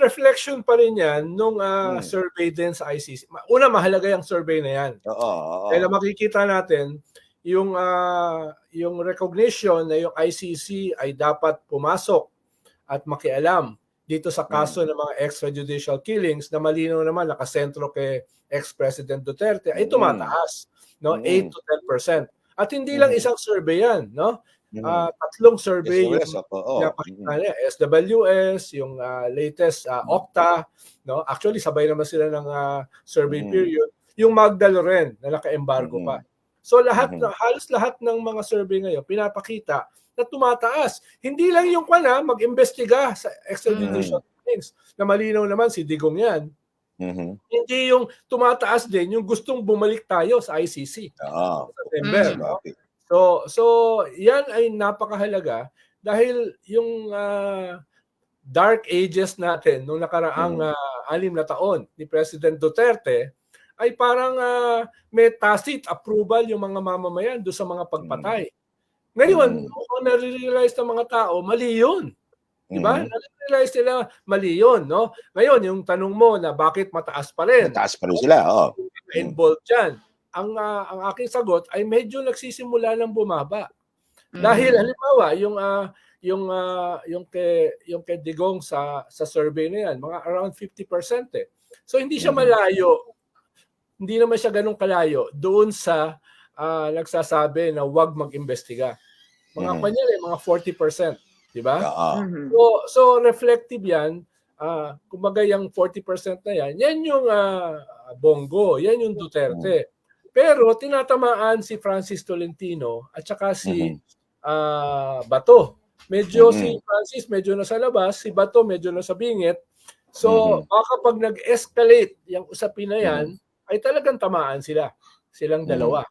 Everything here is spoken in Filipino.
reflection pa rin yan nung ah, Hmm. survey din sa ICC. Una, mahalaga yung survey na yan. Oo, oo. Kaya makikita natin yung ah, yung recognition na yung ICC ay dapat pumasok at makialam dito sa kaso ng mga extrajudicial killings na malinaw naman nakasentro kay ex-President Duterte ay Mm. tumataas, no? Mm. 8 to 10%. At hindi lang Mm. isang survey yan, no? Mhm. Ah, tatlong survey yung SOS, opo, oo. pinapakita niya, SWS, yung ah, latest Mm. Okta, no? Actually sabay naman sila ng ah, survey Mm. period. Yung Magda Loren na naka-embargo Mm. pa. So lahat Mhm. na halos lahat ng mga survey ngayon pinapakita na tumataas. Hindi lang yung kana mag-imbestiga sa extrajudicial killings na malinaw naman si Digong yan. Mhm. Hindi yung tumataas din yung gustong bumalik tayo sa ICC Oo. sa September. Mm. no? So so yan ay napakahalaga dahil yung ah, dark ages natin nung nakaraang Mm. ah, anim na taon ni President Duterte ay parang ah, may tacit approval yung mga mamamayan do sa mga pagpatay. Ngayon, Mm. mukhang nare-realize ng mga tao, mali yun. Di ba? Mhm. Nare-realize nila, mali yun. No? Ngayon, yung tanong mo na bakit mataas pa rin, Mataas pa rin sila, oo. involved dyan. Ang, ah, ang aking sagot ay medyo nagsisimula ng bumaba. Mm. Dahil halimbawa yung ah, yung ah, yung kay yung kay Digong sa sa survey na yan, mga around 50% eh. So hindi siya Mhm. malayo. Hindi naman siya ganun kalayo doon sa ah, nagsasabi na wag mag-imbestiga. Mga Mhm. kanya mga 40%, di ba? Mhm. So so reflective 'yan. Ah, kumbaga yung 40% na 'yan, yan yung ah, Bongo, yan yung Duterte. Pero tinatamaan si Francis Tolentino at saka si Mhm. ah, Bato. Medyo Mhm. si Francis medyo nasa labas, si Bato medyo nasa bingit. So Mhm. baka pag nag-escalate yung usapin na yan, ay talagang tamaan sila. Silang Mhm. dalawa.